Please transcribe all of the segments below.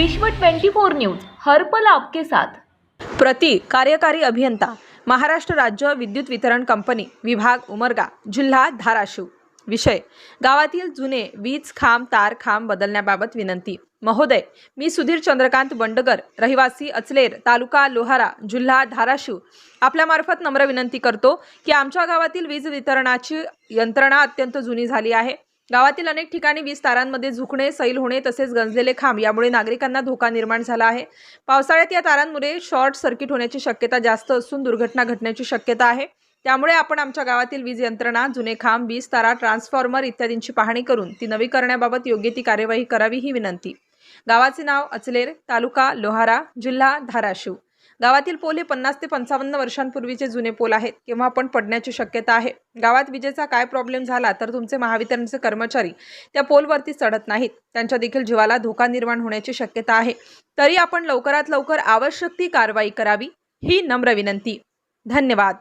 विश्व 24 न्यूज हरपल आपके साथ. प्रति कार्यकारी अभियंता महाराष्ट्र राज्य विद्युत वितरण कंपनी विभाग उमरगा जिल्हा धाराशिव. विषय गावातील जुने वीज खांब तार खांब बदलण्याबाबत विनंती. महोदय मी सुधीर चंद्रकांत बंडगर रहिवासी अचलेर तालुका लोहारा जिल्हा धाराशिव. आपल्यामार्फत नम्र विनंती करतो की आमच्या गावातील वीज वितरणाची यंत्रणा अत्यंत जुनी झाली आहे. गावातील अनेक ठिकाणी वीज तारांमध्ये झुकणे सैल होणे तसेच गंजलेले खांब यामुळे नागरिकांना धोका निर्माण झाला आहे. पावसाळ्यात या तारांमुळे शॉर्ट सर्किट होण्याची शक्यता जास्त असून दुर्घटना घटण्याची शक्यता आहे. त्यामुळे आपण आमच्या गावातील वीज यंत्रणा जुने खांब वीज तारा ट्रान्सफॉर्मर इत्यादींची पाहणी करून ती नवी करण्याबाबत योग्य ती कार्यवाही करावी ही विनंती. गावाचे नाव अचलेर तालुका लोहारा जिल्हा धाराशिव. गावातील पोल हे पन्नास ते पंचावन्न वर्षांपूर्वीचे जुने पोल आहेत. किंवा पण पडण्याची शक्यता आहे? गावात विजेचा काय प्रॉब्लेम झाला तर तुमचे महावितरणचे कर्मचारी त्या पोलवरती चढत नाहीत. त्यांच्या देखील जीवाला धोका निर्माण होण्याची शक्यता आहे. तरी आपण लवकरात लवकर आवश्यक ती कारवाई करावी ही नम्र विनंती. धन्यवाद.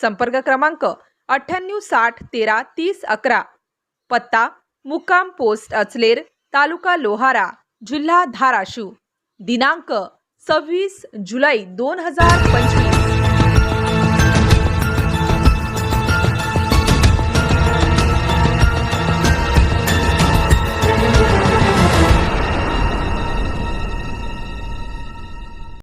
संपर्क क्रमांक अठ्ठ्याण्णव साठ तेरा तीस अकरा. पत्ता मुक्काम पोस्ट अचलेर तालुका लोहारा जिल्हा धाराशिव. दिनांक सव्वीस जुलै दोन हजार पंचवीस.